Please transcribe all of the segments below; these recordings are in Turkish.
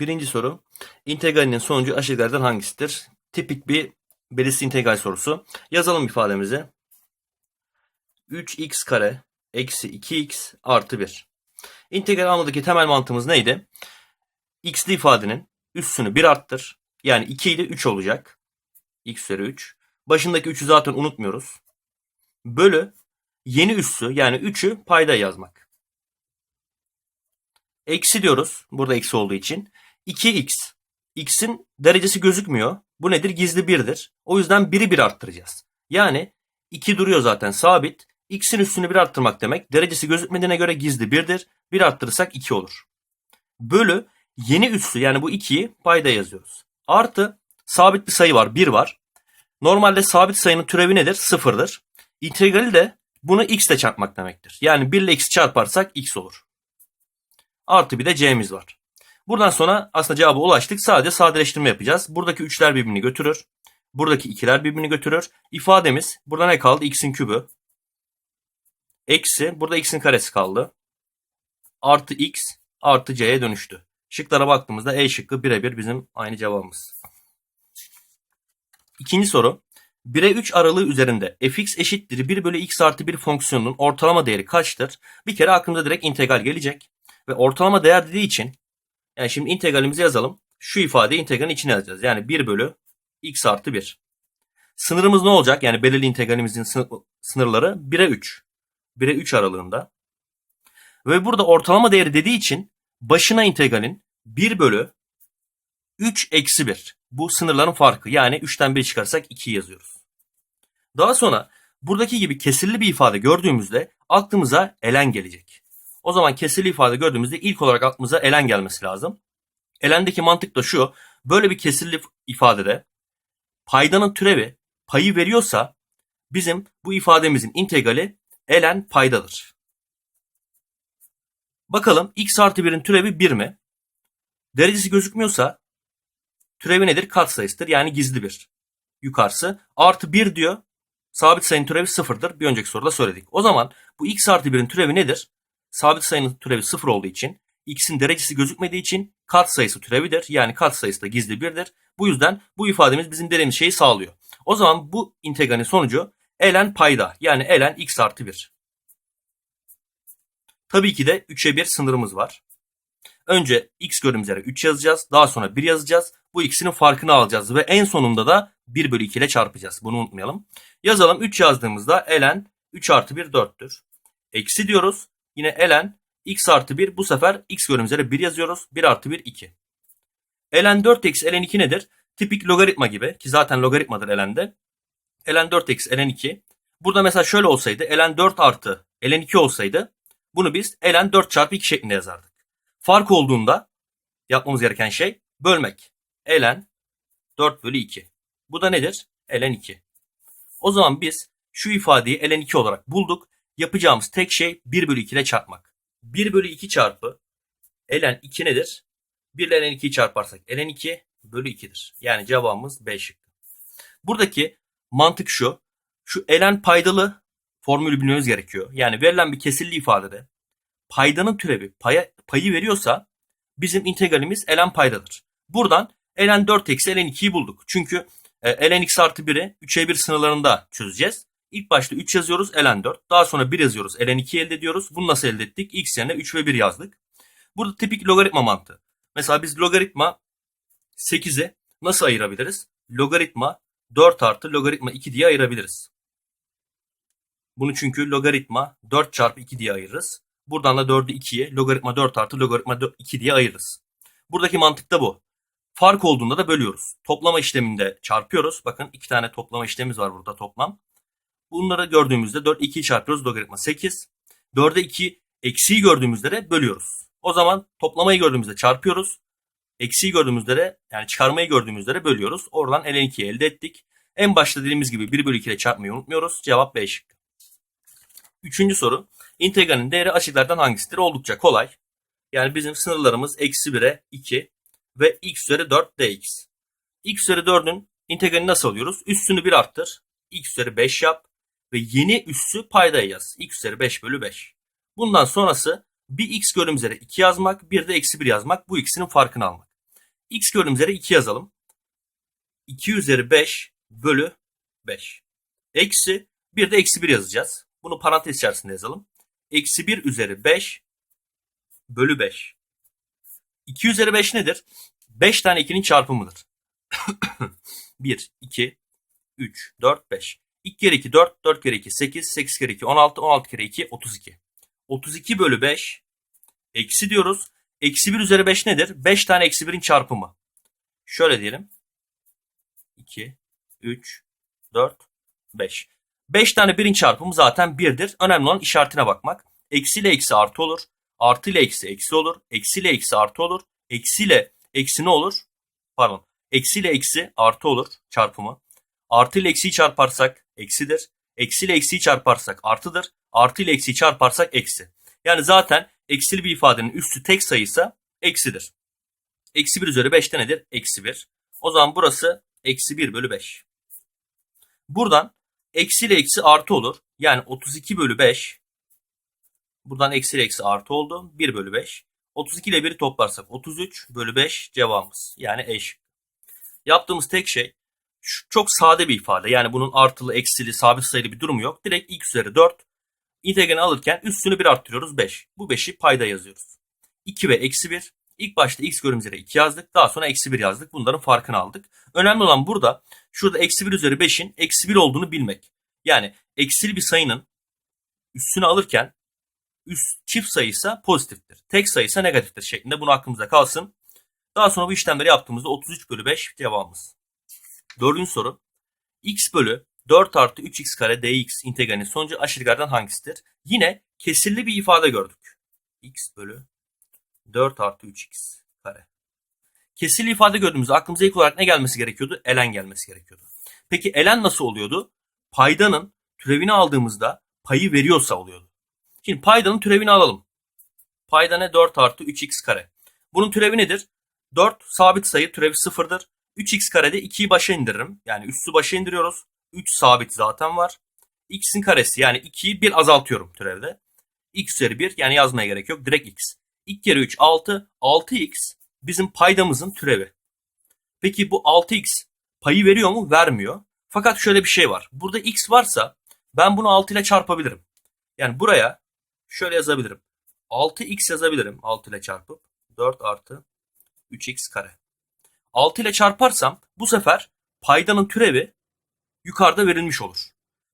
Birinci soru. İntegralinin sonucu aşağıdakilerden hangisidir? Tipik bir belirsiz integral sorusu. Yazalım ifademizi. 3x kare eksi 2x artı 1. İntegral almadaki temel mantığımız neydi? x'li ifadenin üssünü 1 arttır. Yani 2 ile 3 olacak. x üzeri 3. Başındaki 3'ü zaten unutmuyoruz. Bölü yeni üssü yani 3'ü payda yazmak. Eksi diyoruz. Burada eksi olduğu için. 2x. X'in derecesi gözükmüyor. Bu nedir? Gizli 1'dir. O yüzden 1'i 1 arttıracağız. Yani 2 duruyor zaten sabit. X'in üstünü 1 arttırmak demek. Derecesi gözükmediğine göre gizli 1'dir. 1 arttırırsak 2 olur. Bölü yeni üssü yani bu 2'yi payda yazıyoruz. Artı sabit bir sayı var. 1 var. Normalde sabit sayının türevi nedir? Sıfırdır. İntegrali de bunu x ile çarpmak demektir. Yani 1 ile x çarparsak x olur. Artı bir de c'miz var. Buradan sonra aslında cevaba ulaştık. Sadece sadeleştirme yapacağız. Buradaki 3'ler birbirini götürür. Buradaki 2'ler birbirini götürür. İfademiz burada ne kaldı? x'in kübü. Eksi burada x'in karesi kaldı. Artı x artı c'ye dönüştü. Şıklara baktığımızda E şıkkı birebir bizim aynı cevabımız. İkinci soru. 1'e 3 aralığı üzerinde fx eşittir 1 bölü x artı 1 fonksiyonunun ortalama değeri kaçtır? Bir kere aklımıza direkt integral gelecek. Ve ortalama değer dediği için yani şimdi integralimizi yazalım. Şu ifadeyi integralin içine yazacağız. Yani 1 bölü x artı 1. Sınırımız ne olacak? Yani belirli integralimizin sınırları 1'e 3. 1'e 3 aralığında. Ve burada ortalama değeri dediği için başına integralin 1 bölü 3 eksi 1. Bu sınırların farkı. Yani 3'ten 1 çıkarsak 2 yazıyoruz. Daha sonra buradaki gibi kesirli bir ifade gördüğümüzde aklımıza elen gelecek. O zaman kesirli ifade gördüğümüzde ilk olarak aklımıza elen gelmesi lazım. Elendeki mantık da şu. Böyle bir kesirli ifadede paydanın türevi payı veriyorsa bizim bu ifademizin integrali elen paydadır. Bakalım x artı 1'in türevi 1 mi? Derecesi gözükmüyorsa türevi nedir? Katsayısıdır. Yani gizli bir. Yukarısı. Artı 1 diyor. Sabit sayının türevi sıfırdır. Bir önceki soruda söyledik. O zaman bu x artı 1'in türevi nedir? Sabit sayının türevi sıfır olduğu için x'in derecesi gözükmediği için kat sayısı türevidir. Yani kat sayısı da gizli birdir. Bu yüzden bu ifademiz bizim dediğimiz şeyi sağlıyor. O zaman bu integralin sonucu ln payda yani ln x artı 1. Tabii ki de 3'e 1 sınırımız var. Önce x gördüğümüz yere 3 yazacağız. Daha sonra 1 yazacağız. Bu ikisinin farkını alacağız ve en sonunda da 1 bölü 2 ile çarpacağız. Bunu unutmayalım. Yazalım 3 yazdığımızda ln 3 artı 1 4'tür. Eksi diyoruz. Yine ln x artı 1 bu sefer x gördüğümüz yere 1 yazıyoruz. 1 artı 1 2. ln 4 eksi ln 2 nedir? Tipik logaritma gibi ki zaten logaritmadır ln'de. ln 4 eksi ln 2. Burada mesela şöyle olsaydı ln 4 artı ln 2 olsaydı bunu biz ln 4 çarpı 2 şeklinde yazardık. Fark olduğunda yapmamız gereken şey bölmek. ln 4 bölü 2. Bu da nedir? ln 2. O zaman biz şu ifadeyi ln 2 olarak bulduk. Yapacağımız tek şey 1 bölü 2 ile çarpmak. 1 bölü 2 çarpı ln 2 nedir? 1 ile ln 2'yi çarparsak ln 2 bölü 2'dir. Yani cevabımız B şıkkı. Buradaki mantık şu. Şu ln paydalı formülü bilmemiz gerekiyor. Yani verilen bir kesirli ifadede paydanın türevi paya, payı veriyorsa bizim integralimiz ln paydadır. Buradan ln 4 eksi ln 2'yi bulduk. Çünkü e, ln x artı 1'i 3'e 1 sınırlarında çözeceğiz. İlk başta 3 yazıyoruz ln 4. Daha sonra 1 yazıyoruz ln 2 elde ediyoruz. Bunu nasıl elde ettik? x yerine 3 ve 1 yazdık. Burada tipik logaritma mantığı. Mesela biz logaritma 8'i nasıl ayırabiliriz? Logaritma 4 artı logaritma 2 diye ayırabiliriz. Bunu çünkü logaritma 4 çarpı 2 diye ayırırız. Buradan da 4'ü 2'ye logaritma 4 artı logaritma 2 diye ayırırız. Buradaki mantık da bu. Fark olduğunda da bölüyoruz. Toplama işleminde çarpıyoruz. Bakın iki tane toplama işlemimiz var burada toplam. Bunları gördüğümüzde 4 2'yi çarpıyoruz logaritma 8. 4'e 2 eksiği gördüğümüzde de bölüyoruz. O zaman toplamayı gördüğümüzde çarpıyoruz. Eksiği gördüğümüzde de yani çıkarmayı gördüğümüzde de bölüyoruz. Oradan ln 2'yi elde ettik. En başta dediğimiz gibi 1 bölü 2 ile çarpmayı unutmuyoruz. Cevap B şıkkı. Üçüncü soru. İntegralin değeri aşıklardan hangisidir? Oldukça kolay. Yani bizim sınırlarımız eksi 1'e 2 ve x üzeri 4 dx. x üzeri 4'ün integralini nasıl alıyoruz? Üstünü 1 arttır. x üzeri 5 yap. Ve yeni üssü paydaya yaz. x üzeri 5 bölü 5. Bundan sonrası bir x gördüğümüz üzere 2 yazmak, bir de eksi 1 yazmak. Bu ikisinin farkını almak. x gördüğümüz yere 2 yazalım. 2 üzeri 5 bölü 5. Eksi bir de eksi 1 yazacağız. Bunu parantez içerisinde yazalım. Eksi 1 üzeri 5 bölü 5. 2 üzeri 5 nedir? 5 tane 2'nin çarpımıdır. 1, 2, 3, 4, 5. 2 kere 2 4, 4 kere 2 8, 8 kere 2 16, 16 kere 2 32. 32 bölü 5 eksi diyoruz. Eksi 1 üzeri 5 nedir? 5 tane eksi 1'in çarpımı. Şöyle diyelim. 2, 3, 4, 5. 5 tane 1'in çarpımı zaten 1'dir. Önemli olan işaretine bakmak. Eksi ile eksi artı olur. Artı ile eksi eksi olur. Eksi ile eksi artı olur. Eksi ile eksi ne olur? Pardon. Eksi ile eksi artı olur çarpımı. Artı ile eksiyi çarparsak eksidir. Eksi ile eksiyi çarparsak artıdır. Artı ile eksiyi çarparsak eksi. Yani zaten eksili bir ifadenin üstü tek sayıysa eksidir. Eksi 1 üzeri 5'te nedir? Eksi 1. O zaman burası eksi 1 bölü 5. Buradan eksi ile eksi artı olur. Yani 32 bölü 5. Buradan eksi ile eksi artı oldu. 1 bölü 5. 32 ile 1'i toplarsak 33 bölü 5 cevabımız. Yani eş. Yaptığımız tek şey çok sade bir ifade. Yani bunun artılı, eksili, sabit sayılı bir durumu yok. Direkt x üzeri 4. İntegralini alırken üstünü 1 arttırıyoruz 5. Bu 5'i payda yazıyoruz. 2 ve eksi 1. İlk başta x gördüğümüz yere 2 yazdık. Daha sonra eksi 1 yazdık. Bunların farkını aldık. Önemli olan burada şurada eksi 1 üzeri 5'in eksi 1 olduğunu bilmek. Yani eksili bir sayının üstünü alırken üst çift sayısı pozitiftir. Tek sayısı negatiftir şeklinde bunu aklımıza kalsın. Daha sonra bu işlemleri yaptığımızda 33 bölü 5 cevabımız. Dördüncü soru. x bölü 4 artı 3x kare dx integralinin sonucu aşırılardan hangisidir? Yine kesirli bir ifade gördük. x bölü 4 artı 3x kare. Kesirli ifade gördüğümüzde aklımıza ilk olarak ne gelmesi gerekiyordu? Elen gelmesi gerekiyordu. Peki elen nasıl oluyordu? Paydanın türevini aldığımızda payı veriyorsa oluyordu. Şimdi paydanın türevini alalım. Payda ne? 4 artı 3x kare. Bunun türevi nedir? 4 sabit sayı türevi sıfırdır. 3x karede 2'yi başa indiririm. Yani üssü başa indiriyoruz. 3 sabit zaten var. x'in karesi yani 2'yi 1 azaltıyorum türevde. x üzeri 1 yani yazmaya gerek yok. Direkt x. 2 kere 3 6. 6x bizim paydamızın türevi. Peki bu 6x payı veriyor mu? Vermiyor. Fakat şöyle bir şey var. Burada x varsa ben bunu 6 ile çarpabilirim. Yani buraya şöyle yazabilirim. 6x yazabilirim 6 ile çarpıp 4 artı 3x kare. 6 ile çarparsam bu sefer paydanın türevi yukarıda verilmiş olur.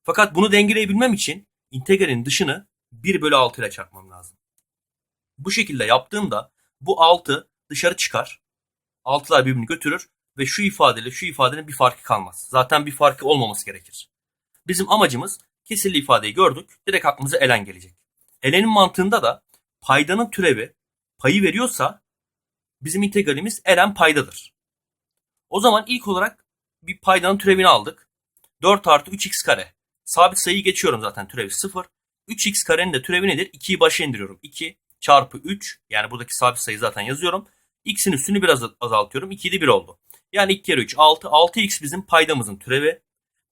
Fakat bunu dengeleyebilmem için integralin dışını 1 bölü 6 ile çarpmam lazım. Bu şekilde yaptığımda bu 6 dışarı çıkar. 6'lar birbirini götürür ve şu ifadeyle şu ifadenin bir farkı kalmaz. Zaten bir farkı olmaması gerekir. Bizim amacımız kesirli ifadeyi gördük. Direkt aklımıza elen gelecek. Elenin mantığında da paydanın türevi payı veriyorsa bizim integralimiz elen paydadır. O zaman ilk olarak bir paydanın türevini aldık. 4 artı 3x kare. Sabit sayıyı geçiyorum zaten türevi 0. 3x karenin de türevi nedir? 2'yi başa indiriyorum. 2 çarpı 3 yani buradaki sabit sayı zaten yazıyorum. x'in üstünü biraz azaltıyorum. 2'de 1 oldu. Yani 2 kere 3 6. 6x bizim paydamızın türevi.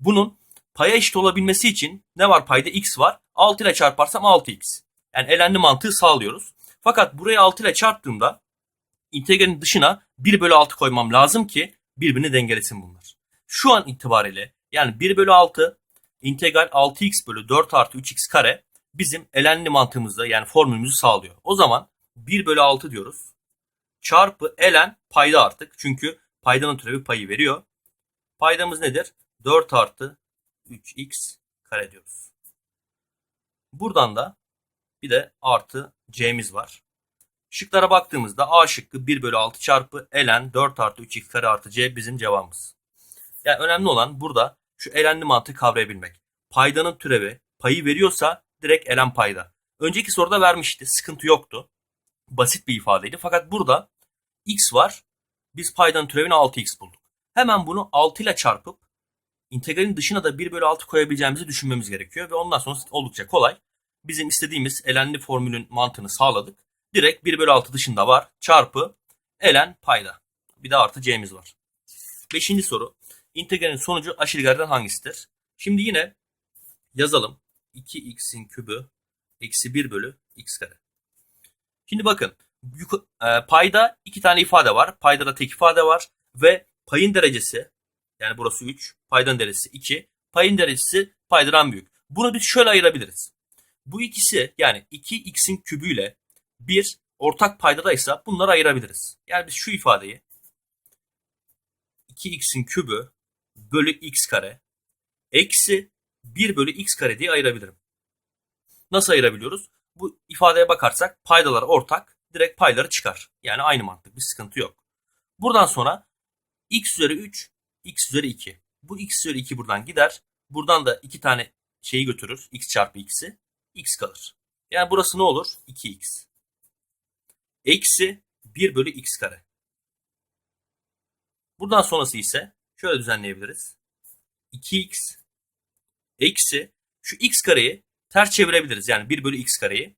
Bunun paya eşit olabilmesi için ne var payda x var. 6 ile çarparsam 6x. Yani elenli mantığı sağlıyoruz. Fakat burayı 6 ile çarptığımda integralin dışına 1 bölü 6 koymam lazım ki birbirini dengelesin bunlar. Şu an itibariyle yani 1 bölü 6 integral 6x bölü 4 artı 3x kare bizim elenli mantığımızda yani formülümüzü sağlıyor. O zaman 1 bölü 6 diyoruz. Çarpı elen payda artık. Çünkü paydanın türevi payı veriyor. Paydamız nedir? 4 artı 3x kare diyoruz. Buradan da bir de artı c'miz var. Şıklara baktığımızda A şıkkı 1 bölü 6 çarpı elen 4 artı 3x kare artı c bizim cevabımız. Yani önemli olan burada şu elenli mantığı kavrayabilmek. Paydanın türevi payı veriyorsa direkt elen payda. Önceki soruda vermişti. Sıkıntı yoktu. Basit bir ifadeydi. Fakat burada x var. Biz paydanın türevini 6x bulduk. Hemen bunu 6 ile çarpıp integralin dışına da 1 bölü 6 koyabileceğimizi düşünmemiz gerekiyor. Ve ondan sonra oldukça kolay. Bizim istediğimiz elenli formülün mantığını sağladık. Direkt 1 bölü 6 dışında var. Çarpı elen payda. Bir de artı c'miz var. Beşinci soru. İntegralin sonucu aşırılardan hangisidir? Şimdi yine yazalım. 2x'in kübü eksi 1 bölü x kare. Şimdi bakın e, payda iki tane ifade var. Payda da tek ifade var. Ve payın derecesi yani burası 3. Paydanın derecesi 2. Payın derecesi paydadan büyük. Bunu biz şöyle ayırabiliriz. Bu ikisi yani 2x'in kübüyle 1 ortak paydadaysa bunları ayırabiliriz. Yani biz şu ifadeyi 2x'in kübü bölü x kare eksi 1 bölü x kare diye ayırabilirim. Nasıl ayırabiliyoruz? Bu ifadeye bakarsak paydalar ortak direkt payları çıkar. Yani aynı mantık bir sıkıntı yok. Buradan sonra x üzeri 3 x üzeri 2. Bu x üzeri 2 buradan gider. Buradan da iki tane şeyi götürür. x çarpı x'i. x kalır. Yani burası ne olur? 2x. Eksi 1 bölü x kare. Buradan sonrası ise şöyle düzenleyebiliriz. 2x eksi şu x kareyi ters çevirebiliriz. Yani 1 bölü x kareyi.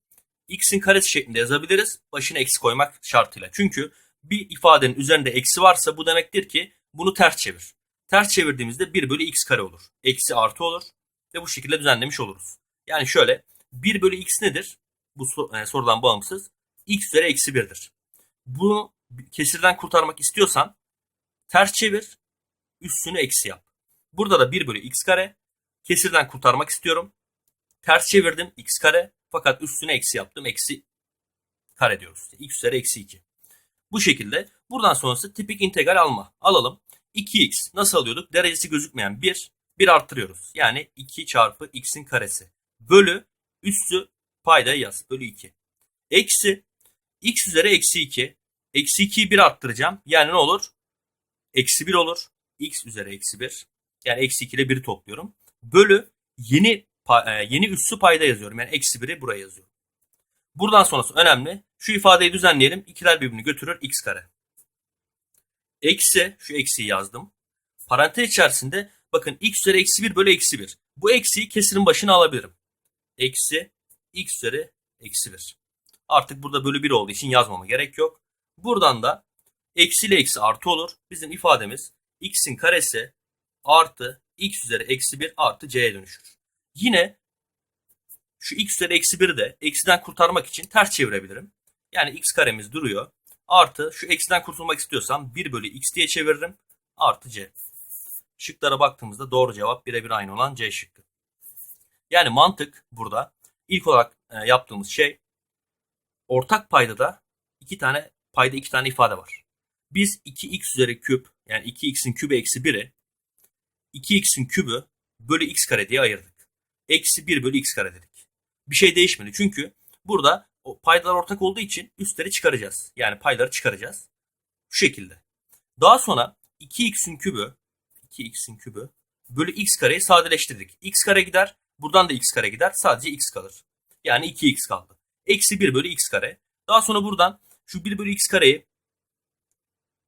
x'in karesi şeklinde yazabiliriz. Başına eksi koymak şartıyla. Çünkü bir ifadenin üzerinde eksi varsa bu demektir ki bunu ters çevir. Ters çevirdiğimizde 1 bölü x kare olur. Eksi artı olur. Ve bu şekilde düzenlemiş oluruz. Yani şöyle 1 bölü x nedir? Bu e, sorudan bağımsız. X üzeri eksi 1'dir. Bunu kesirden kurtarmak istiyorsan ters çevir. Üstünü eksi yap. Burada da 1 bölü x kare. Kesirden kurtarmak istiyorum. Ters çevirdim x kare. Fakat üstüne eksi yaptım. Eksi kare diyoruz. x üzeri eksi 2. Bu şekilde buradan sonrası tipik integral alma. Alalım. 2x nasıl alıyorduk? Derecesi gözükmeyen 1. 1 arttırıyoruz. Yani 2 çarpı x'in karesi. Bölü üstü payda yaz. Bölü 2. Eksi x üzeri eksi 2. Eksi 2'yi 1 arttıracağım. Yani ne olur? Eksi 1 olur. x üzeri eksi 1. Yani eksi 2 ile 1'i topluyorum. Bölü yeni e, yeni üssü payda yazıyorum. Yani eksi 1'i buraya yazıyorum. Buradan sonrası önemli. Şu ifadeyi düzenleyelim. İkiler birbirini götürür. x kare. Eksi, şu eksiyi yazdım. Parantez içerisinde bakın x üzeri eksi 1 bölü eksi 1. Bu eksiyi kesirin başına alabilirim. Eksi x üzeri eksi 1. Artık burada bölü 1 olduğu için yazmama gerek yok. Buradan da eksi ile eksi artı olur. Bizim ifademiz x'in karesi artı x üzeri eksi 1 artı c'ye dönüşür. Yine şu x üzeri eksi 1'i de eksiden kurtarmak için ters çevirebilirim. Yani x karemiz duruyor. Artı şu eksiden kurtulmak istiyorsam 1 bölü x diye çeviririm. Artı c. Şıklara baktığımızda doğru cevap birebir aynı olan c şıkkı. Yani mantık burada ilk olarak e, yaptığımız şey ortak paydada iki tane payda iki tane ifade var. Biz 2x üzeri küp yani 2x'in kübü eksi 1'i 2x'in kübü bölü x kare diye ayırdık. Eksi 1 bölü x kare dedik. Bir şey değişmedi çünkü burada o paydalar ortak olduğu için üstleri çıkaracağız. Yani payları çıkaracağız. Bu şekilde. Daha sonra 2x'in kübü 2x'in kübü bölü x kareyi sadeleştirdik. x kare gider. Buradan da x kare gider. Sadece x kalır. Yani 2x kaldı. Eksi 1 bölü x kare. Daha sonra buradan şu 1 bölü x kareyi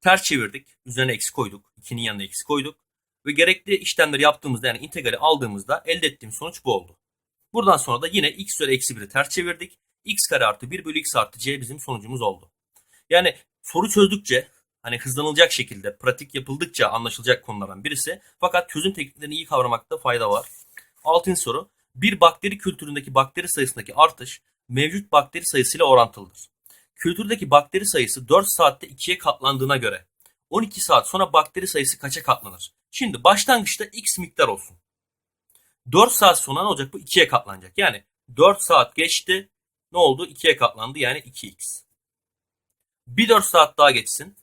ters çevirdik. Üzerine eksi koyduk. 2'nin yanına eksi koyduk. Ve gerekli işlemleri yaptığımızda yani integrali aldığımızda elde ettiğimiz sonuç bu oldu. Buradan sonra da yine x üzeri eksi 1'i ters çevirdik. x kare artı 1 bölü x artı c bizim sonucumuz oldu. Yani soru çözdükçe hani hızlanılacak şekilde pratik yapıldıkça anlaşılacak konulardan birisi. Fakat çözüm tekniklerini iyi kavramakta fayda var. Altıncı soru. Bir bakteri kültüründeki bakteri sayısındaki artış mevcut bakteri sayısıyla orantılıdır. Kültürdeki bakteri sayısı 4 saatte 2'ye katlandığına göre 12 saat sonra bakteri sayısı kaça katlanır? Şimdi başlangıçta x miktar olsun. 4 saat sonra ne olacak? Bu 2'ye katlanacak. Yani 4 saat geçti. Ne oldu? 2'ye katlandı. Yani 2x. Bir 4 saat daha geçsin.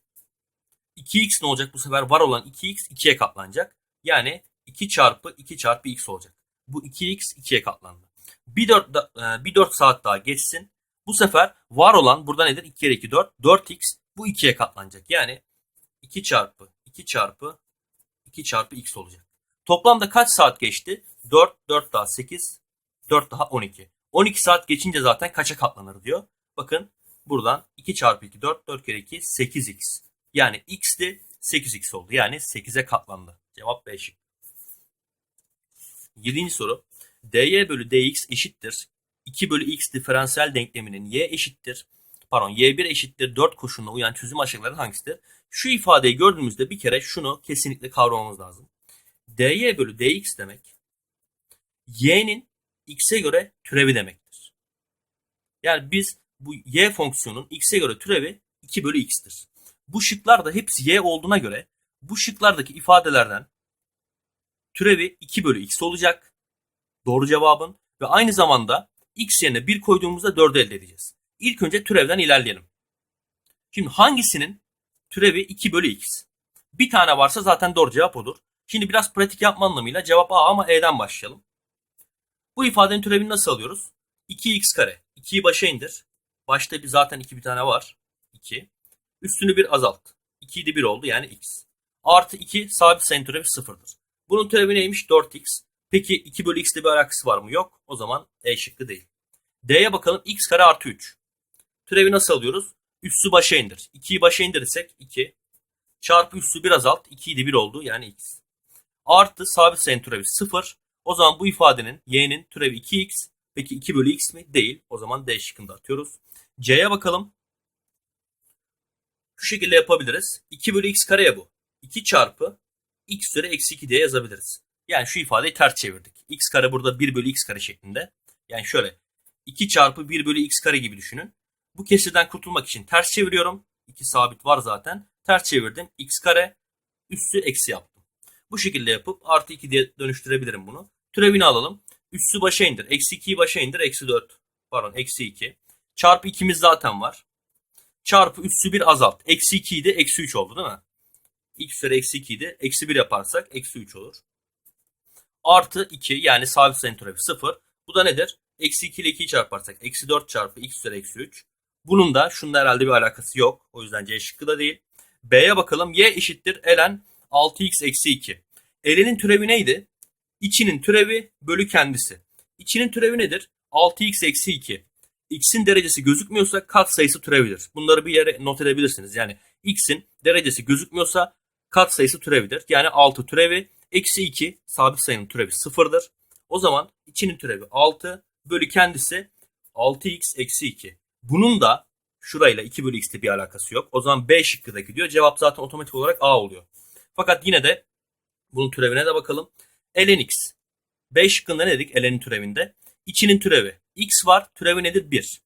2x ne olacak bu sefer? Var olan 2x 2'ye katlanacak. Yani 2 çarpı 2 çarpı x olacak. Bu 2x 2'ye katlandı. Bir 4, da- e, bir 4 saat daha geçsin. Bu sefer var olan burada nedir? 2 kere 2 4. 4x bu 2'ye katlanacak. Yani 2 çarpı 2 çarpı 2 çarpı x olacak. Toplamda kaç saat geçti? 4, 4 daha 8, 4 daha 12. 12 saat geçince zaten kaça katlanır diyor. Bakın buradan 2 çarpı 2, 4, 4 kere 2, 8x. Yani x'ti 8x oldu. Yani 8'e katlandı. Cevap B şık. 7. soru. Dy bölü dx eşittir. 2 bölü x diferansiyel denkleminin y eşittir. Pardon y1 eşittir 4 koşuluna uyan çözüm aşağıdakilerden hangisidir? Şu ifadeyi gördüğümüzde bir kere şunu kesinlikle kavramamız lazım. dy bölü dx demek y'nin x'e göre türevi demektir. Yani biz bu y fonksiyonun x'e göre türevi 2 bölü x'tir. Bu şıklar da hepsi y olduğuna göre bu şıklardaki ifadelerden türevi 2 bölü x olacak. Doğru cevabın ve aynı zamanda x yerine 1 koyduğumuzda 4 elde edeceğiz. İlk önce türevden ilerleyelim. Şimdi hangisinin türevi 2 bölü x? Bir tane varsa zaten doğru cevap odur. Şimdi biraz pratik yapma anlamıyla cevap A ama E'den başlayalım. Bu ifadenin türevini nasıl alıyoruz? 2x kare. 2'yi başa indir. Başta bir zaten 2 bir tane var. 2. Üstünü bir azalt. 2'yi de 1 oldu yani x. Artı 2 sabit sayının türevi 0'dır. Bunun türevi neymiş? 4x. Peki 2 bölü x ile bir alakası var mı? Yok. O zaman E şıkkı değil. D'ye bakalım. x kare artı 3. Türevi nasıl alıyoruz? Üssü başa indir. 2'yi başa indirirsek 2. Çarpı üssü bir azalt. 2'yi de 1 oldu yani x. Artı sabit sayının türevi 0. O zaman bu ifadenin y'nin türevi 2x. Peki 2 bölü x mi? Değil. O zaman D şıkkında atıyoruz. C'ye bakalım. Şu şekilde yapabiliriz. 2 bölü x kareye bu. 2 çarpı x üzeri eksi 2 diye yazabiliriz. Yani şu ifadeyi ters çevirdik. x kare burada 1 bölü x kare şeklinde. Yani şöyle 2 çarpı 1 bölü x kare gibi düşünün. Bu kesirden kurtulmak için ters çeviriyorum. 2 sabit var zaten. Ters çevirdim. x kare üssü eksi yaptım. Bu şekilde yapıp artı 2 diye dönüştürebilirim bunu. Türevini alalım. Üssü başa indir. Eksi 2'yi başa indir. Eksi 4. Pardon eksi 2. Çarpı 2'miz zaten var. Çarpı üssü 1 azalt. Eksi 2'yi de eksi 3 oldu değil mi? x üzeri eksi 2'yi de eksi 1 yaparsak eksi 3 olur. Artı 2 yani sabit sayının türevi 0. Bu da nedir? Eksi 2 ile 2'yi çarparsak eksi 4 çarpı x üzeri eksi 3. Bunun da şununla herhalde bir alakası yok. O yüzden C şıkkı da değil. B'ye bakalım. Y eşittir ln 6x eksi 2. L'nin türevi neydi? İçinin türevi bölü kendisi. İçinin türevi nedir? 6x eksi 2. X'in derecesi gözükmüyorsa kat sayısı türevidir. Bunları bir yere not edebilirsiniz. Yani X'in derecesi gözükmüyorsa kat sayısı türevidir. Yani 6 türevi eksi 2 sabit sayının türevi 0'dır. O zaman içinin türevi 6 bölü kendisi 6x eksi 2. Bunun da şurayla 2 bölü x'te bir alakası yok. O zaman B şıkkıdaki diyor. Cevap zaten otomatik olarak A oluyor. Fakat yine de bunun türevine de bakalım. ln x. B şıkkında ne dedik ln'in türevinde? İçinin türevi. x var. Türevi nedir? 1.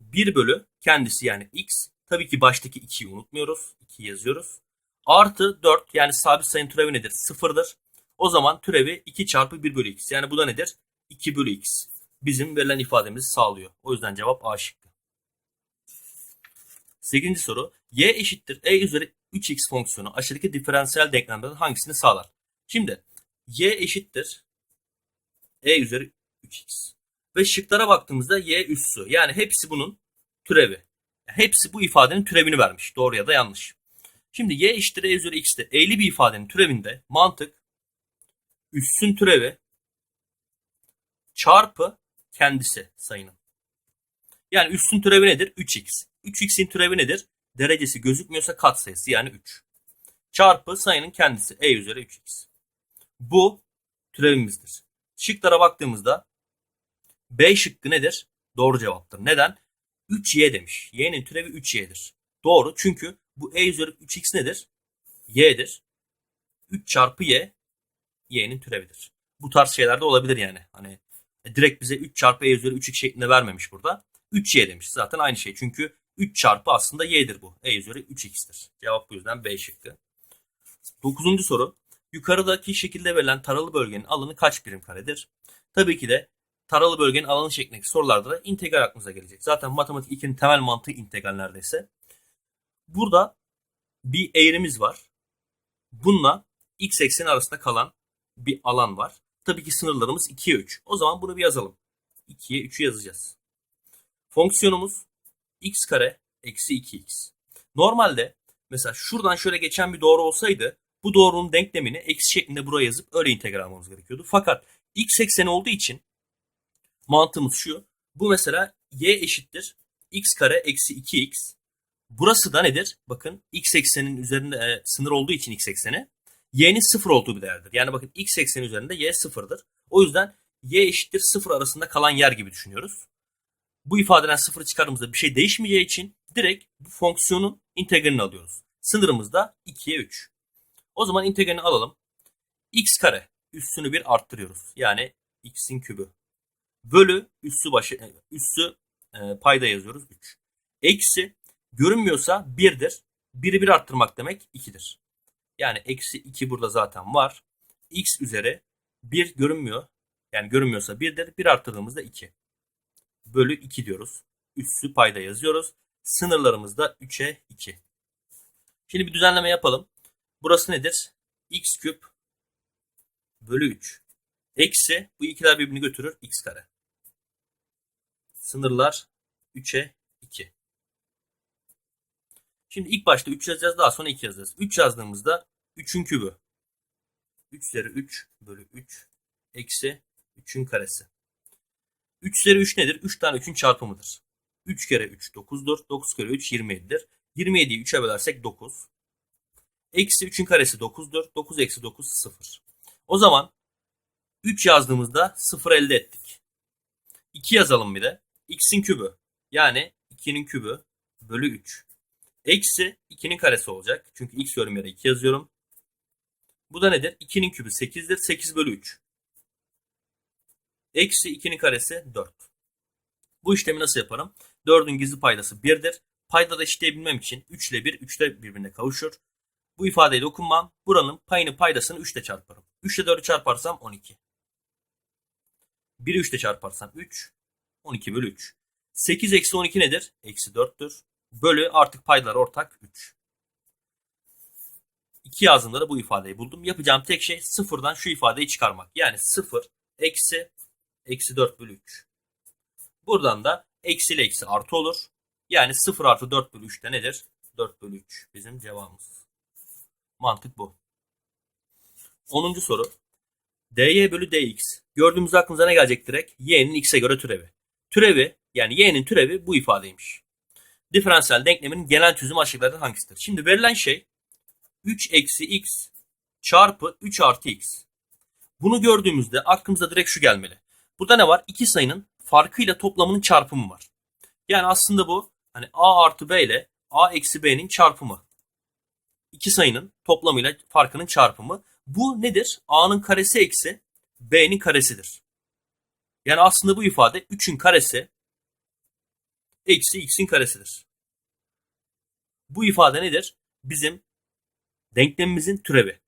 1 bölü kendisi yani x. Tabii ki baştaki 2'yi unutmuyoruz. 2 yazıyoruz. Artı 4 yani sabit sayının türevi nedir? 0'dır. O zaman türevi 2 çarpı 1 bölü x. Yani bu da nedir? 2 bölü x. Bizim verilen ifademizi sağlıyor. O yüzden cevap A şıkkı. 8. soru. y eşittir e üzeri 3x fonksiyonu aşağıdaki diferansiyel denklemlerden hangisini sağlar? Şimdi y eşittir e üzeri 3x. Ve şıklara baktığımızda y üssü. Yani hepsi bunun türevi. Hepsi bu ifadenin türevini vermiş. Doğru ya da yanlış. Şimdi y eşittir e üzeri x'te eğri bir ifadenin türevinde mantık üssün türevi çarpı kendisi sayının. Yani üssün türevi nedir? 3x. 3x'in türevi nedir? Derecesi gözükmüyorsa katsayısı yani 3. Çarpı sayının kendisi e üzeri 3x. Bu türevimizdir. Şıklara baktığımızda B şıkkı nedir? Doğru cevaptır. Neden? 3y demiş. y'nin türevi 3y'dir. Doğru çünkü bu e üzeri 3x nedir? y'dir. 3 çarpı y y'nin türevidir. Bu tarz şeyler de olabilir yani. Hani direkt bize 3 çarpı e üzeri 3x şeklinde vermemiş burada. 3y demiş. Zaten aynı şey. Çünkü 3 çarpı aslında y'dir bu. e üzeri 3x'tir. Cevap bu yüzden B şıkkı. 9. soru. Yukarıdaki şekilde verilen taralı bölgenin alanı kaç birim karedir? Tabii ki de taralı bölgenin alanı şeklindeki sorularda da integral aklınıza gelecek. Zaten matematik 2'nin temel mantığı integral neredeyse. Burada bir eğrimiz var. Bununla x ekseni arasında kalan bir alan var. Tabii ki sınırlarımız 2'ye 3. O zaman bunu bir yazalım. 2'ye 3'ü yazacağız. Fonksiyonumuz x kare eksi 2x. Normalde mesela şuradan şöyle geçen bir doğru olsaydı bu doğrunun denklemini eksi şeklinde buraya yazıp öyle integral almamız gerekiyordu. Fakat x ekseni olduğu için mantığımız şu. Bu mesela y eşittir x kare eksi 2x. Burası da nedir? Bakın x eksenin üzerinde e, sınır olduğu için x ekseni y'nin sıfır olduğu bir değerdir. Yani bakın x ekseni üzerinde y sıfırdır. O yüzden y eşittir sıfır arasında kalan yer gibi düşünüyoruz. Bu ifadeden sıfırı çıkardığımızda bir şey değişmeyeceği için direkt bu fonksiyonun integralini alıyoruz. Sınırımız da 2'ye 3. O zaman integralini alalım. x kare üssünü bir arttırıyoruz. Yani x'in kübü. Bölü üssü başı üssü e, payda yazıyoruz 3. Eksi görünmüyorsa 1'dir. 1'i 1 arttırmak demek 2'dir. Yani eksi 2 burada zaten var. x üzeri 1 görünmüyor. Yani görünmüyorsa 1'dir. 1 arttırdığımızda 2. Bölü 2 diyoruz. Üssü payda yazıyoruz. Sınırlarımız da 3'e 2. Şimdi bir düzenleme yapalım. Burası nedir? x küp bölü 3. Eksi bu ikiler birbirini götürür x kare. Sınırlar 3'e 2. Şimdi ilk başta 3 yazacağız daha sonra 2 yazacağız. 3 yazdığımızda 3'ün kübü. 3 üzeri 3 bölü 3 eksi 3'ün karesi. 3 üzeri 3 nedir? 3 tane 3'ün çarpımıdır. 3 kere 3 9'dur. 9 kere 3 27'dir. 27'yi 3'e bölersek 9. Eksi 3'ün karesi 9'dur. 9 eksi 9 0. O zaman 3 yazdığımızda 0 elde ettik. 2 yazalım bir de. x'in kübü. Yani 2'nin kübü bölü 3. Eksi 2'nin karesi olacak. Çünkü x yorum yere 2 yazıyorum. Bu da nedir? 2'nin kübü 8'dir. 8 bölü 3. Eksi 2'nin karesi 4. Bu işlemi nasıl yaparım? 4'ün gizli paydası 1'dir. Payda da eşitleyebilmem için 3 ile 1, 3 ile birbirine kavuşur. Bu ifadeye dokunmam. Buranın payını paydasını 3 ile çarparım. 3 ile 4'ü çarparsam 12. 1'i 3 ile çarparsam 3. 12 bölü 3. 8 eksi 12 nedir? Eksi 4'tür. Bölü artık paydalar ortak 3. 2 yazdığımda da bu ifadeyi buldum. Yapacağım tek şey sıfırdan şu ifadeyi çıkarmak. Yani 0 eksi eksi 4 bölü 3. Buradan da eksi ile eksi artı olur. Yani 0 artı 4 bölü 3 de nedir? 4 bölü 3 bizim cevabımız. Mantık bu. 10. soru. dy bölü dx. Gördüğümüz aklınıza ne gelecek direkt? y'nin x'e göre türevi. Türevi yani y'nin türevi bu ifadeymiş. Diferansiyel denklemin genel çözüm aşağıdakilerden hangisidir? Şimdi verilen şey 3 eksi x çarpı 3 artı x. Bunu gördüğümüzde aklımıza direkt şu gelmeli. Burada ne var? İki sayının farkıyla toplamının çarpımı var. Yani aslında bu hani a artı b ile a eksi b'nin çarpımı. İki sayının toplamıyla farkının çarpımı. Bu nedir? a'nın karesi eksi b'nin karesidir. Yani aslında bu ifade 3'ün karesi eksi x'in karesidir. Bu ifade nedir? Bizim denklemimizin türevi.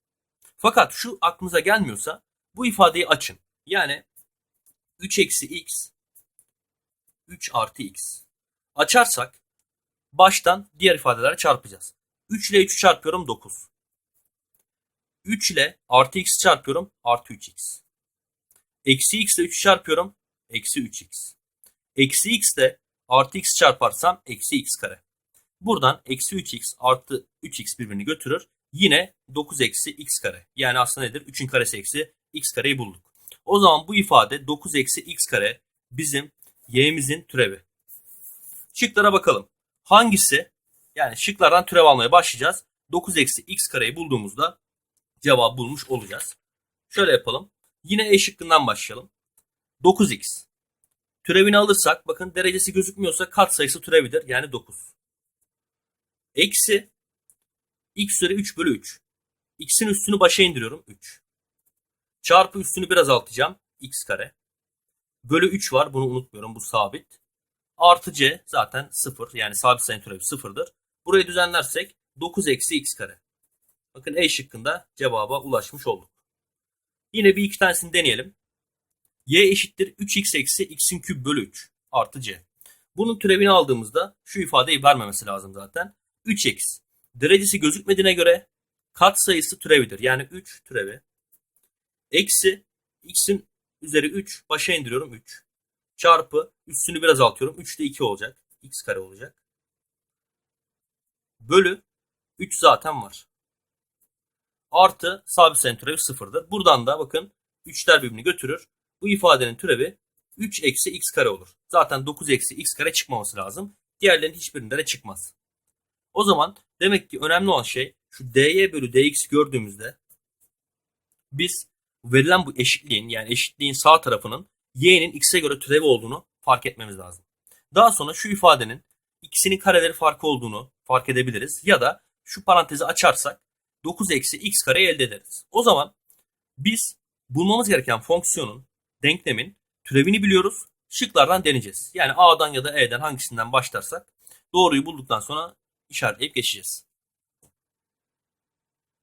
Fakat şu aklınıza gelmiyorsa bu ifadeyi açın. Yani 3 eksi x 3 artı x. Açarsak baştan diğer ifadelere çarpacağız. 3 ile 3'ü çarpıyorum 9. 3 ile artı x çarpıyorum artı 3x. Eksi x ile 3'ü çarpıyorum eksi 3x. Eksi x ile artı x çarparsam eksi x kare. Buradan eksi 3x artı 3x birbirini götürür. Yine 9 eksi x kare. Yani aslında nedir? 3'ün karesi eksi x kareyi bulduk. O zaman bu ifade 9 eksi x kare bizim y'mizin türevi. Şıklara bakalım. Hangisi? Yani şıklardan türev almaya başlayacağız. 9 eksi x kareyi bulduğumuzda cevabı bulmuş olacağız. Şöyle yapalım. Yine E şıkkından başlayalım. 9x. Türevini alırsak bakın derecesi gözükmüyorsa katsayısı türevidir. Yani 9. Eksi x üzeri 3 bölü 3. x'in üstünü başa indiriyorum. 3. Çarpı üstünü biraz azaltacağım. x kare. Bölü 3 var. Bunu unutmuyorum. Bu sabit. Artı c zaten 0. Yani sabit sayı türevi 0'dır. Burayı düzenlersek 9 eksi x kare. Bakın E şıkkında cevaba ulaşmış olduk. Yine bir iki tanesini deneyelim. Y eşittir 3x eksi x'in küp bölü 3 artı c. Bunun türevini aldığımızda şu ifadeyi vermemesi lazım zaten. 3x derecesi gözükmediğine göre kat sayısı türevidir. Yani 3 türevi. Eksi x'in üzeri 3 başa indiriyorum 3. Çarpı üstünü biraz azaltıyorum. 3 de 2 olacak. x kare olacak. Bölü 3 zaten var. Artı sabit sayının türevi 0'dır. Buradan da bakın 3'ler birbirini götürür. Bu ifadenin türevi 3 eksi x kare olur. Zaten 9 eksi x kare çıkmaması lazım. Diğerlerinin hiçbirinde de çıkmaz. O zaman demek ki önemli olan şey şu dy bölü dx gördüğümüzde biz verilen bu eşitliğin yani eşitliğin sağ tarafının y'nin x'e göre türevi olduğunu fark etmemiz lazım. Daha sonra şu ifadenin x'inin kareleri farkı olduğunu fark edebiliriz. Ya da şu parantezi açarsak 9 eksi x kare elde ederiz. O zaman biz bulmamız gereken fonksiyonun, denklemin türevini biliyoruz. şıklardan deneyeceğiz. Yani A'dan ya da E'den hangisinden başlarsak doğruyu bulduktan sonra işaretleyip geçeceğiz.